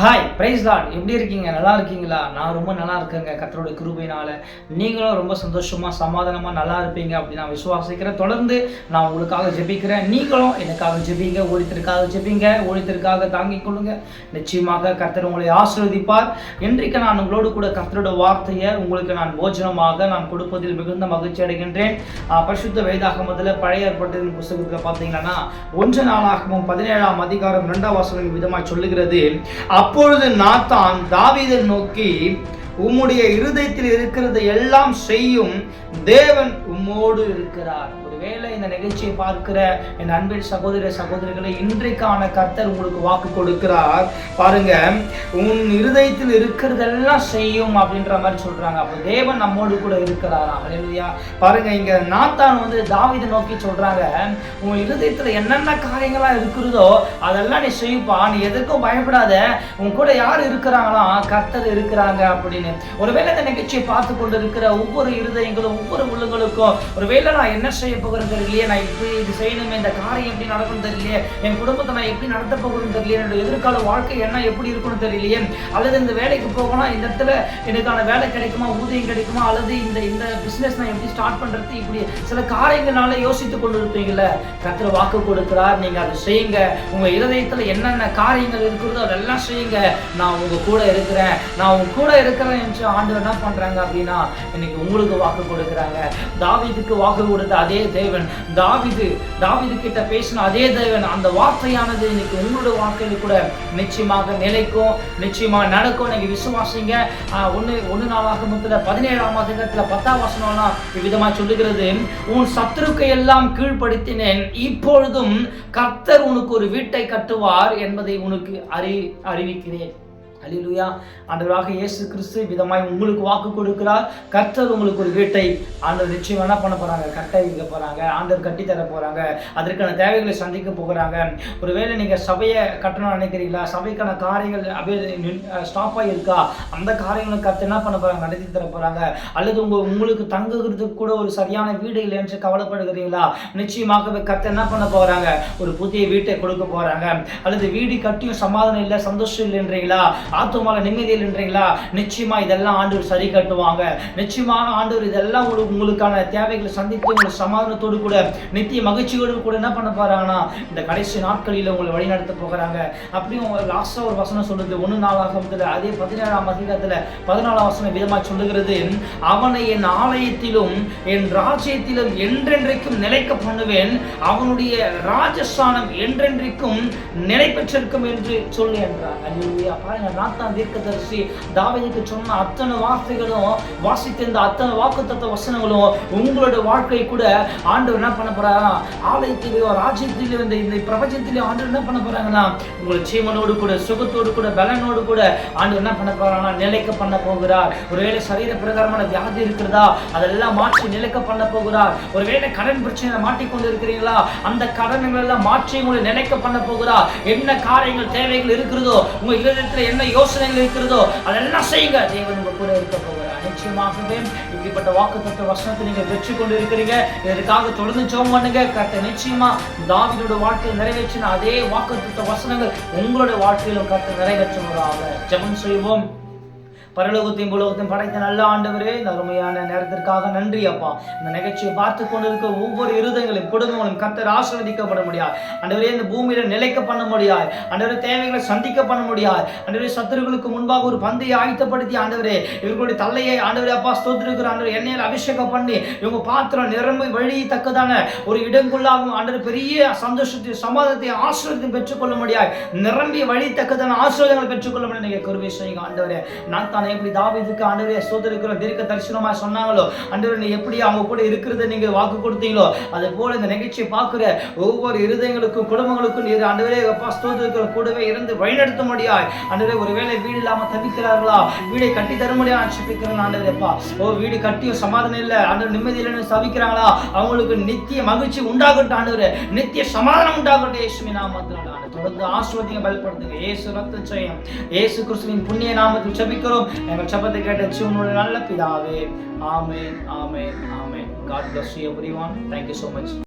Hi price lot எப்படி இருக்கீங்க? நல்லா இருக்கீங்களா? நான் ரொம்ப நல்லா இருக்கேங்க. கத்தரோட கிருபையினால். நீங்களும் ரொம்ப சந்தோஷமாக சமாதானமாக நல்லா இருப்பீங்க அப்படி நான் விசுவாசிக்கிறேன். தொடர்ந்து நான் உங்களுக்காக ஜெபிக்கிறேன். நீங்களும் எனக்காக ஜெபிங்க. ஒழித்திற்காக ஜெபிங்க. ஒழித்திற்காக தாங்கிக் கொள்ளுங்க. நிச்சயமாக கர்த்தர் உங்களை ஆசீர்வதிப்பார். இன்றைக்கு நான் உங்களோடு கூட கர்த்தரோட வார்த்தையை உங்களுக்கு நான் போஜனமாக நான் கொடுப்பதில் மிகுந்த மகிழ்ச்சி அடைகின்றேன். பரிசுத்த பரிசுத்த வேதாகமத்தில் பழைய ஏற்பட்டதின் புஸ்தகத்தில் பார்த்தீங்கன்னா ஒன்று நாளாகவும் பதினேழாம் அதிகாரம் இரண்டாம் வாசகம் விதமாக சொல்லுகிறது. அப்பொழுது நாத்தான் தாவீதை நோக்கி உம்முடைய இருதயத்தில் இருக்கிறது எல்லாம் செய்யும் தேவன் உம்மோடு இருக்கிறார். ஒருவேளை இந்த நிகழ்ச்சியை பார்க்கிற என் அன்பின் சகோதர சகோதரிகளை இன்றைக்கான கர்த்தர் உங்களுக்கு வாக்கு கொடுக்கிறார். பாருங்க உன் இருதயத்தில் இருக்கிறதெல்லாம் செய்யும் அப்படின்ற மாதிரி சொல்றாங்க. அப்போ தேவன் நம்மோடு கூட இருக்கிறாரா. ஹalleluya. பாருங்க இங்க நாத்தான் வந்து தாவீதை நோக்கி சொல்றாங்க உன் இருதயத்துல என்னென்ன காரியங்களா இருக்கிறதோ அதெல்லாம் நீ செய்ப்பா நீ எதுக்கும் பயப்படாத. உன் கூட யார் இருக்கிறாங்களா கர்த்தர் இருக்கிறாங்க அப்படின்னு. ஒருவேளை இந்த நிகழ்ச்சியை பார்த்து கொண்டு இருக்கிற ஒவ்வொரு இருதயங்களும் ஒவ்வொரு உள்ளங்களுக்கும். ஒருவேளை நான் என்ன செய்ய போகிறேன் தெரியலையே நான் இப்படி இது செய்யணுமே இந்த காரியம் எப்படி நடக்கும் தெரியலையே என் குடும்பத்தை நான் எப்படி நடத்த போகணும்னு தெரியலையே என்னோட எதிர்கால வாழ்க்கை என்ன எப்படி இருக்கணும் தெரியலையே அல்லது இந்த வேலைக்கு போகணும் இந்த இடத்துல எனக்கான வேலை கிடைக்குமா ஊதியம் கிடைக்குமா அல்லது இந்த இந்த பிசினஸ் நான் எப்படி ஸ்டார்ட் பண்றது இப்படி சில காரியங்களால யோசித்து கொண்டு இருப்பீங்கல்ல கத்திர வாக்கு கொடுக்கிறார் நீங்க அதை செய்யுங்க. உங்க இருதயத்துல என்னென்ன காரியங்கள் இருக்கிறதோ அதெல்லாம் செய்யுங்க. நான் உங்க கூட இருக்கிறேன். நான் உங்க கூட இருக்கிறேன் என்று ஆண்டு என்ன பண்றாங்க அப்படின்னா இன்னைக்கு உங்களுக்கு வாக்கு இருக்கிறாங்க. தாவிதுக்கு வாக்கு கொடுத்த அதே தேவன். தாவிது தாவிது கிட்ட பேசின அதே தேவன். அந்த வார்த்தையானது இன்னைக்கு உங்களோட வாழ்க்கையில கூட நிச்சயமாக நிலைக்கும் நிச்சயமாக நடக்கும். நீங்க விசுவாசிங்க. ஆஹ் ஒண்ணு ஒண்ணு நாளாக முத்துல பதினேழாம் அதிகாரத்துல பத்தாம் வசனம்னா இவ்விதமா சொல்லுகிறது. உன் சத்துருக்கை எல்லாம் கீழ்ப்படுத்தினேன். இப்பொழுதும் கர்த்தர் உனக்கு ஒரு வீட்டை கட்டுவார் என்பதை உனக்கு அறி அறிவிக்கிறேன். அல்லேலூயா ஆண்டவராக இயேசு கிறிஸ்து விதமாய் உங்களுக்கு வாக்கு கொடுக்கிறார். கர்த்தர் உங்களுக்கு ஒரு வீட்டை ஆண்டவர் நிச்சயம் என்ன பண்ண போகிறாங்க கட்டை வைக்க போகிறாங்க ஆண்டவர் கட்டி தர போகிறாங்க அதற்கான தேவைகளை சந்திக்க போகிறாங்க. ஒருவேளை நீங்கள் சபையை கட்டணும்னு நினைக்கிறீங்களா? சபைக்கான காரியங்கள் அப்படியே ஸ்டாப்பாக இருக்கா அந்த காரியங்களை கர்த்தர் என்ன பண்ண போகிறாங்க நடத்தி தர போகிறாங்க அல்லது உங்கள் உங்களுக்கு தங்குகிறதுக்கு கூட ஒரு சரியான வீடு இல்லை என்று கவலைப்படுகிறீங்களா? நிச்சயமாகவே கர்த்தர் என்ன பண்ண போகிறாங்க ஒரு புதிய வீட்டை கொடுக்க போகிறாங்க அல்லது வீடு கட்டியும் சமாதானம் இல்லை சந்தோஷம் இல்லைன்றீங்களா? ஆத்துமால நிம்மதியில் இல்லைன்றீங்களா நிச்சயமா இதெல்லாம் ஆண்டவர் சரி கட்டுவாங்க. நிச்சயமாக ஆண்டவர் இதெல்லாம் உங்களுக்கு உங்களுக்கான தேவைகளை சந்தித்து உங்களை சமாதானத்தோடு கூட நித்திய மகிழ்ச்சியோடு கூட என்ன பண்ண போறாங்கன்னா இந்த கடைசி நாட்களில் உங்களை வழிநடத்த போகிறாங்க. அப்படியும் லாஸ்டா ஒரு வசனம் சொல்லுது. ஒன்று நாளாகமத்தில் அதே பதினேழாம் அதிகாரத்தில் பதினாலாம் வசனம் விதமா சொல்லுகிறது அவனை என் ஆலயத்திலும் என் ராஜ்யத்திலும் என்றென்றைக்கும் நிலைக்க பண்ணுவேன். அவனுடைய ராஜஸ்தானம் என்றென்றைக்கும் நிலை பெற்றிருக்கும் என்று சொல்லி என்றார். பாருங்க நாத்தான் தீர்க்கதரிசி தாவீதுக்கு சொன்ன அத்தனை வார்த்தைகளும் வாசித்திருந்த அத்தனை வாக்குத்தத்த வசனங்களும் உங்களோட வாழ்க்கை கூட ஆண்டவர் என்ன பண்ண போறாரா ஆலயத்திலேயோ ராஜ்யத்திலேயோ இந்த இந்த பிரபஞ்சத்திலேயோ ஆண்டவர் என்ன பண்ண போறாங்கன்னா உங்களை ஜீவனோடு கூட சுகத்தோடு கூட பலனோடு கூட ஆண்டவர் என்ன பண்ண போறாங்கன்னா நிலைக்க பண்ண போகிறார் ஒருவேளை சரீர பிரகாரமான வியாதி இருக்கிறதா அதெல்லாம் மாற்றி நிலைக்க பண்ண போகிறார் ஒருவேளை கடன் பிரச்சனை மாட்டிக்கொண்டு இருக்கிறீங்களா அந்த கடன்கள் எல்லாம் மாற்றி உங்களை நிலைக்க பண்ண போகிறார் என்ன காரியங்கள் தேவைகள் இருக்கிறதோ உங்க இதயத்துல என்ன யோசனைகள் இருக்கிறதோ அதெல்லாம் செய்யுங்க. தேவன் உங்க கூட இருக்க போகிறார். நிச்சயமாகவே இப்படிப்பட்ட வாக்குத்தத்த வசனத்தை நீங்க பெற்று கொண்டு இருக்கிறீங்க இதற்காக தொடர்ந்து ஜெபம் பண்ணுங்க. கர்த்தர் நிச்சயமா தாவிதோட வாழ்க்கையில் நிறைவேற்றின அதே வாக்குத்தத்த வசனங்கள் உங்களோட வாழ்க்கையிலும் கர்த்தர் நிறைவேற்றுவதாக ஜெபம் செய்வோம். பரலோகத்தையும் உலகத்தையும் படைத்த நல்ல ஆண்டவரே இந்த அருமையான நேரத்திற்காக நன்றி அப்பா. இந்த நிகழ்ச்சியை பார்த்து கொண்டிருக்க ஒவ்வொரு இருதயங்களையும் குடும்பங்களும் கத்தர் ஆசீர்வதிக்கப்பட முடியாது அன்றவரே இந்த பூமியில நிலைக்க பண்ண முடியாது ஆண்டவரே தேவைகளை சந்திக்க பண்ண முடியாது ஆண்டவரே சத்துருகளுக்கு முன்பாக ஒரு பந்தையை ஆயத்தப்படுத்தி ஆண்டவரே இவர்களுடைய தலையை ஆண்டவரே அப்பா ஸ்தோத்திருக்கிற ஆண்டவர் எண்ணெயில் அபிஷேகம் பண்ணி இவங்க பாத்திரம் நிரம்பி வழி தக்கதான ஒரு இடங்குள்ளாகவும் ஆண்டவர் பெரிய சந்தோஷத்தையும் சமாதத்தையும் ஆசிரியத்தையும் பெற்றுக்கொள்ள முடியாது நிரம்பி வழித்தக்கதான ஆசிரியங்களை பெற்றுக்கொள்ள முடியாது கருவி செய்யுங்க ஆண்டவரே. நான் எப்படி தாவிதுக்கு ஆண்டவரே சோதரிக்கிற தீர்க்க தரிசனமா சொன்னாங்களோ? ஆண்டவர் நீ எப்படி அவங்க கூட இருக்கிறத நீங்க வாக்கு கொடுத்தீங்களோ? அது போல இந்த நிகழ்ச்சியை பார்க்குற ஒவ்வொரு இருதயங்களுக்கும் குடும்பங்களுக்கும் நீர் ஆண்டவரே அப்பா ஸ்தோத்திரிக்கிற கூடவே இருந்து வழிநடத்த முடியாது ஆண்டவரே ஒருவேளை வீடு இல்லாமல் தவிக்கிறார்களா? வீடை கட்டி தர முடியாது ஆட்சிப்பிக்கிறேன் ஆண்டவரேப்பா ஓ வீடு கட்டியும் சமாதானம் இல்லை. ஆண்டவர் நிம்மதி இல்லைன்னு தவிக்கிறாங்களா? அவங்களுக்கு நித்திய மகிழ்ச்சி உண்டாகட்டும் ஆண்டவரே. நித்திய சமாதானம் உண்டாகட்டும் ஏசுமி நாமத்தினால தொடர்ந்து ஆசிர்வதிங்க பலப்படுத்துங்க ஏசு ரத்த ஜெயம் இயேசு கிறிஸ்துவின் புண்ணிய நாமத்தில் ஜெபிக்கிறோம். எங்கள் சபத்தை கேட்ட சிவனுடைய நல்ல பிதாவே. Amen amen amen. God bless you everyone thank you so much